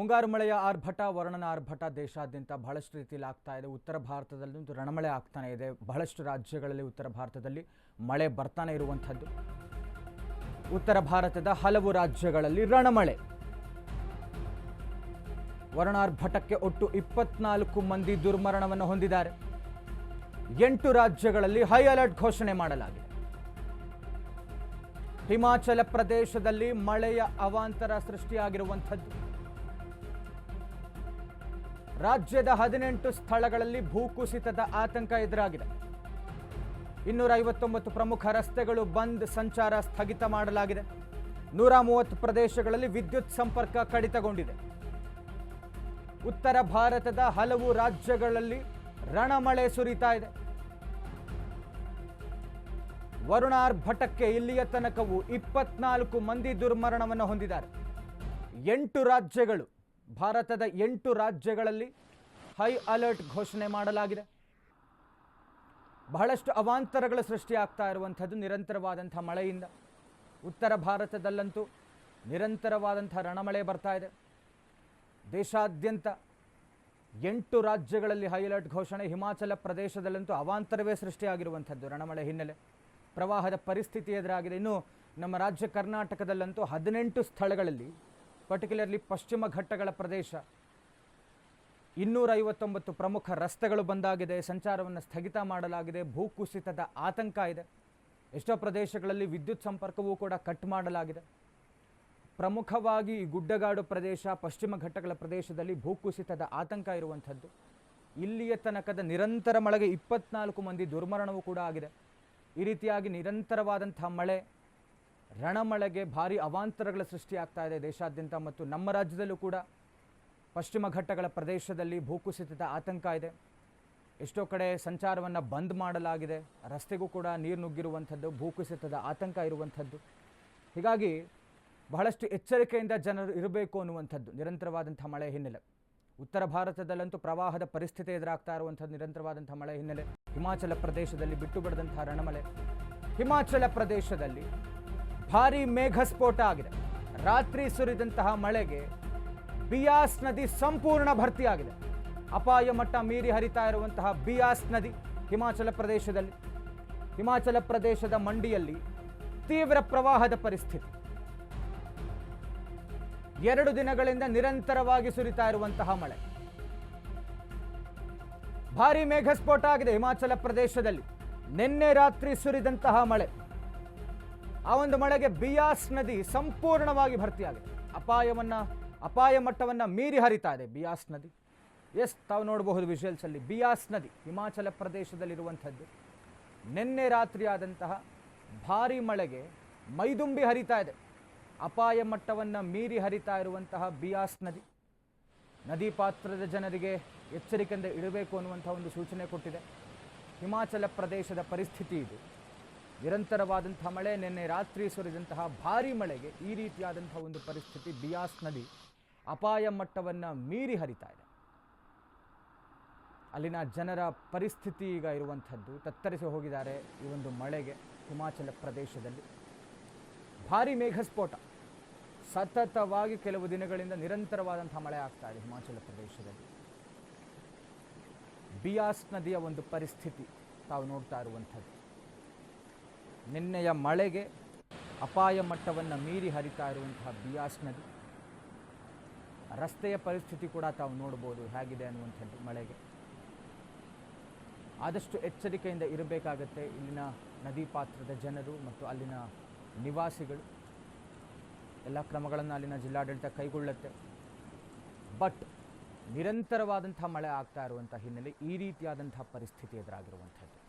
ಮುಂಗಾರು ಮಳೆಯ ಆರ್ಭಟ, ವರುಣನ ಆರ್ಭಟ ದೇಶಾದ್ಯಂತ ಬಹಳಷ್ಟು ರೀತಿಯಲ್ಲಿ ಆಗ್ತಾ ಇದೆ. ಉತ್ತರ ಭಾರತದಲ್ಲಿ ಒಂದು ರಣಮಳೆ ಆಗ್ತಾನೆ ಇದೆ. ಬಹಳಷ್ಟು ರಾಜ್ಯಗಳಲ್ಲಿ ಉತ್ತರ ಭಾರತದಲ್ಲಿ ಮಳೆ ಬರ್ತಾನೆ ಇರುವಂಥದ್ದು. ಉತ್ತರ ಭಾರತದ ಹಲವು ರಾಜ್ಯಗಳಲ್ಲಿ ರಣಮಳೆ. ವರ್ಣಾರ್ಭಟಕ್ಕೆ ಒಟ್ಟು ಇಪ್ಪತ್ನಾಲ್ಕು ಮಂದಿ ದುರ್ಮರಣವನ್ನು ಹೊಂದಿದ್ದಾರೆ. ಎಂಟು ರಾಜ್ಯಗಳಲ್ಲಿ ಹೈ ಅಲರ್ಟ್ ಘೋಷಣೆ ಮಾಡಲಾಗಿದೆ. ಹಿಮಾಚಲ ಪ್ರದೇಶದಲ್ಲಿ ಮಳೆಯ ಅವಾಂತರ ಸೃಷ್ಟಿಯಾಗಿರುವಂಥದ್ದು. ರಾಜ್ಯದ ಹದಿನೆಂಟು ಸ್ಥಳಗಳಲ್ಲಿ ಭೂಕುಸಿತದ ಆತಂಕ ಎದುರಾಗಿದೆ. ಇನ್ನೂರ ಐವತ್ತೊಂಬತ್ತು ಪ್ರಮುಖ ರಸ್ತೆಗಳು ಬಂದ್ ಸಂಚಾರ ಸ್ಥಗಿತ ಮಾಡಲಾಗಿದೆ. ನೂರ ಮೂವತ್ತು ಪ್ರದೇಶಗಳಲ್ಲಿ ವಿದ್ಯುತ್ ಸಂಪರ್ಕ ಕಡಿತಗೊಂಡಿದೆ. ಉತ್ತರ ಭಾರತದ ಹಲವು ರಾಜ್ಯಗಳಲ್ಲಿ ರಣಮಳೆ ಸುರಿತಾ ಇದೆ. ವರುಣಾರ್ ಭಟಕ್ಕೆ ಇಲ್ಲಿಯ ತನಕವು ಇಪ್ಪತ್ನಾಲ್ಕು ಮಂದಿ ದುರ್ಮರಣವನ್ನು ಹೊಂದಿದ್ದಾರೆ. ಎಂಟು ರಾಜ್ಯಗಳು ಭಾರತದ ಎಂಟು ರಾಜ್ಯಗಳಲ್ಲಿ ಹೈ ಅಲರ್ಟ್ ಘೋಷಣೆ ಮಾಡಲಾಗಿದೆ. ಬಹಳಷ್ಟು ಅವಾಂತರಗಳು ಸೃಷ್ಟಿಯಾಗ್ತಾ ಇರುವಂಥದ್ದು ನಿರಂತರವಾದಂಥ ಮಳೆಯಿಂದ. ಉತ್ತರ ಭಾರತದಲ್ಲಂತೂ ನಿರಂತರವಾದಂಥ ರಣಮಳೆ ಬರ್ತಾ ಇದೆ. ದೇಶಾದ್ಯಂತ ಎಂಟು ರಾಜ್ಯಗಳಲ್ಲಿ ಹೈ ಅಲರ್ಟ್ ಘೋಷಣೆ, ಹಿಮಾಚಲ ಪ್ರದೇಶದಲ್ಲಂತೂ ಅವಾಂತರವೇ ಸೃಷ್ಟಿಯಾಗಿರುವಂಥದ್ದು ರಣಮಳೆ ಹಿನ್ನೆಲೆ. ಪ್ರವಾಹದ ಪರಿಸ್ಥಿತಿ ಎದುರಾಗಿದೆ. ಇನ್ನು ನಮ್ಮ ರಾಜ್ಯ ಕರ್ನಾಟಕದಲ್ಲಂತೂ ಹದಿನೆಂಟು ಸ್ಥಳಗಳಲ್ಲಿ ಪರ್ಟಿಕ್ಯುಲರ್ಲಿ ಪಶ್ಚಿಮ ಘಟ್ಟಗಳ ಪ್ರದೇಶ. ಇನ್ನೂರ ಐವತ್ತೊಂಬತ್ತು ಪ್ರಮುಖ ರಸ್ತೆಗಳು ಬಂದಾಗಿದೆ. ಸಂಚಾರವನ್ನು ಸ್ಥಗಿತ ಮಾಡಲಾಗಿದೆ. ಭೂಕುಸಿತದ ಆತಂಕ ಇದೆ. ಎಷ್ಟೋ ಪ್ರದೇಶಗಳಲ್ಲಿ ವಿದ್ಯುತ್ ಸಂಪರ್ಕವೂ ಕೂಡ ಕಟ್ ಮಾಡಲಾಗಿದೆ. ಪ್ರಮುಖವಾಗಿ ಗುಡ್ಡಗಾಡು ಪ್ರದೇಶ, ಪಶ್ಚಿಮ ಘಟ್ಟಗಳ ಪ್ರದೇಶದಲ್ಲಿ ಭೂಕುಸಿತದ ಆತಂಕ ಇರುವಂಥದ್ದು. ಇಲ್ಲಿಯ ತನಕದ ನಿರಂತರ ಮಳೆಗೆ ಇಪ್ಪತ್ನಾಲ್ಕು ಮಂದಿ ದುರ್ಮರಣವೂ ಕೂಡ ಆಗಿದೆ. ಈ ರೀತಿಯಾಗಿ ನಿರಂತರವಾದಂಥ ಮಳೆ ರಣಮಳೆಗೆ ಭಾರಿ ಅವಾಂತರಗಳ ಸೃಷ್ಟಿಯಾಗ್ತಾ ಇದೆ ದೇಶಾದ್ಯಂತ ಮತ್ತು ನಮ್ಮ ರಾಜ್ಯದಲ್ಲೂ ಕೂಡ. ಪಶ್ಚಿಮ ಘಟ್ಟಗಳ ಪ್ರದೇಶದಲ್ಲಿ ಭೂಕುಸಿತದ ಆತಂಕ ಇದೆ. ಎಷ್ಟೋ ಕಡೆ ಸಂಚಾರವನ್ನು ಬಂದ್ ಮಾಡಲಾಗಿದೆ. ರಸ್ತೆಗೂ ಕೂಡ ನೀರು ನುಗ್ಗಿರುವಂಥದ್ದು ಭೂಕುಸಿತದ ಆತಂಕ ಇರುವಂಥದ್ದು. ಹೀಗಾಗಿ ಬಹಳಷ್ಟು ಎಚ್ಚರಿಕೆಯಿಂದ ಜನರು ಇರಬೇಕು ಅನ್ನುವಂಥದ್ದು ನಿರಂತರವಾದಂಥ ಮಳೆ ಹಿನ್ನೆಲೆ. ಉತ್ತರ ಭಾರತದಲ್ಲಂತೂ ಪ್ರವಾಹದ ಪರಿಸ್ಥಿತಿ ಎದುರಾಗ್ತಾ ಇರುವಂಥದ್ದು ನಿರಂತರವಾದಂಥ ಮಳೆ ಹಿನ್ನೆಲೆ. ಹಿಮಾಚಲ ಪ್ರದೇಶದಲ್ಲಿ ಬಿಟ್ಟು ಬಿಡದಂಥ ರಣಮಳೆ. ಹಿಮಾಚಲ ಪ್ರದೇಶದಲ್ಲಿ ಭಾರಿ ಮೇಘಸ್ಫೋಟ ಆಗಿದೆ. ರಾತ್ರಿ ಸುರಿದಂತಹ ಮಳೆಗೆ ಬಿಯಾಸ್ ನದಿ ಸಂಪೂರ್ಣ ಭರ್ತಿಯಾಗಿದೆ. ಅಪಾಯ ಮಟ್ಟ ಮೀರಿ ಹರಿತಾ ಇರುವಂತಹ ಬಿಯಾಸ್ ನದಿ ಹಿಮಾಚಲ ಪ್ರದೇಶದಲ್ಲಿ, ಹಿಮಾಚಲ ಪ್ರದೇಶದ ಮಂಡಿಯಲ್ಲಿ ತೀವ್ರ ಪ್ರವಾಹದ ಪರಿಸ್ಥಿತಿ. ಎರಡು ದಿನಗಳಿಂದ ನಿರಂತರವಾಗಿ ಸುರಿತಾ ಇರುವಂತಹ ಮಳೆ. ಭಾರಿ ಮೇಘಸ್ಫೋಟ ಆಗಿದೆ ಹಿಮಾಚಲ ಪ್ರದೇಶದಲ್ಲಿ. ನಿನ್ನೆ ರಾತ್ರಿ ಸುರಿದಂತಹ ಮಳೆ. ಆ ಒಂದು ಮಳೆಗೆ ಬಿಯಾಸ್ ನದಿ ಸಂಪೂರ್ಣವಾಗಿ ಭರ್ತಿಯಾಗಿದೆ. ಅಪಾಯವನ್ನು, ಅಪಾಯ ಮಟ್ಟವನ್ನು ಮೀರಿ ಹರಿತಾ ಇದೆ ಬಿಯಾಸ್ ನದಿ. ಎಸ್, ತಾವು ನೋಡಬಹುದು ವಿಜುವಲ್ಸ್ ಅಲ್ಲಿ ಬಿಯಾಸ್ ನದಿ ಹಿಮಾಚಲ ಪ್ರದೇಶದಲ್ಲಿರುವಂಥದ್ದು. ನಿನ್ನೆ ರಾತ್ರಿ ಆದಂತಹ ಭಾರಿ ಮಳೆಗೆ ಮೈದುಂಬಿ ಹರಿತಾ ಇದೆ. ಅಪಾಯ ಮಟ್ಟವನ್ನು ಮೀರಿ ಹರಿತಾ ಇರುವಂತಹ ಬಿಯಾಸ್ ನದಿ. ನದಿ ಪಾತ್ರದ ಜನರಿಗೆ ಎಚ್ಚರಿಕೆಯಿಂದ ಇಡಬೇಕು ಅನ್ನುವಂಥ ಒಂದು ಸೂಚನೆ ಕೊಟ್ಟಿದೆ. ಹಿಮಾಚಲ ಪ್ರದೇಶದ ಪರಿಸ್ಥಿತಿ ಇದು. ನಿರಂತರವಾದಂಥ ಮಳೆ, ನಿನ್ನೆ ರಾತ್ರಿ ಸುರಿದಂತಹ ಭಾರಿ ಮಳೆಗೆ ಈ ರೀತಿಯಾದಂಥ ಒಂದು ಪರಿಸ್ಥಿತಿ ಬಿಯಾಸ್ ನದಿ ಅಪಾಯ ಮಟ್ಟವನ್ನು ಮೀರಿ ಹರಿತಾ ಇದೆ. ಅಲ್ಲಿನ ಜನರ ಪರಿಸ್ಥಿತಿ ಈಗ ಇರುವಂಥದ್ದು. ತತ್ತರಿಸಿ ಹೋಗಿದ್ದಾರೆ ಈ ಒಂದು ಮಳೆಗೆ ಹಿಮಾಚಲ ಪ್ರದೇಶದಲ್ಲಿ. ಭಾರಿ ಮೇಘಸ್ಫೋಟ. ಸತತವಾಗಿ ಕೆಲವು ದಿನಗಳಿಂದ ನಿರಂತರವಾದಂಥ ಮಳೆ ಆಗ್ತಾ ಇದೆ ಹಿಮಾಚಲ ಪ್ರದೇಶದಲ್ಲಿ. ಬಿಯಾಸ್ ನದಿಯ ಒಂದು ಪರಿಸ್ಥಿತಿ ತಾವು ನೋಡ್ತಾ ಇರುವಂಥದ್ದು. ನಿನ್ನೆಯ ಮಳೆಗೆ ಅಪಾಯ ಮಟ್ಟವನ್ನು ಮೀರಿ ಹರಿತಾ ಇರುವಂತಹ ಬಿಯಾಸ್ ನದಿ. ರಸ್ತೆಯ ಪರಿಸ್ಥಿತಿ ಕೂಡ ತಾವು ನೋಡ್ಬೋದು ಹೇಗಿದೆ ಅನ್ನುವಂಥದ್ದು ಮಳೆಗೆ. ಆದಷ್ಟು ಎಚ್ಚರಿಕೆಯಿಂದ ಇರಬೇಕಾಗತ್ತೆ ಇಲ್ಲಿನ ನದಿ ಪಾತ್ರದ ಜನರು ಮತ್ತು ಅಲ್ಲಿನ ನಿವಾಸಿಗಳು. ಎಲ್ಲ ಕ್ರಮಗಳನ್ನು ಅಲ್ಲಿನ ಜಿಲ್ಲಾಡಳಿತ ಕೈಗೊಳ್ಳುತ್ತೆ. ಬಟ್ ನಿರಂತರವಾದಂಥ ಮಳೆ ಆಗ್ತಾ ಇರುವಂಥ ಹಿನ್ನೆಲೆ ಈ ರೀತಿಯಾದಂಥ ಪರಿಸ್ಥಿತಿ ಎದುರಾಗಿರುವಂಥದ್ದು.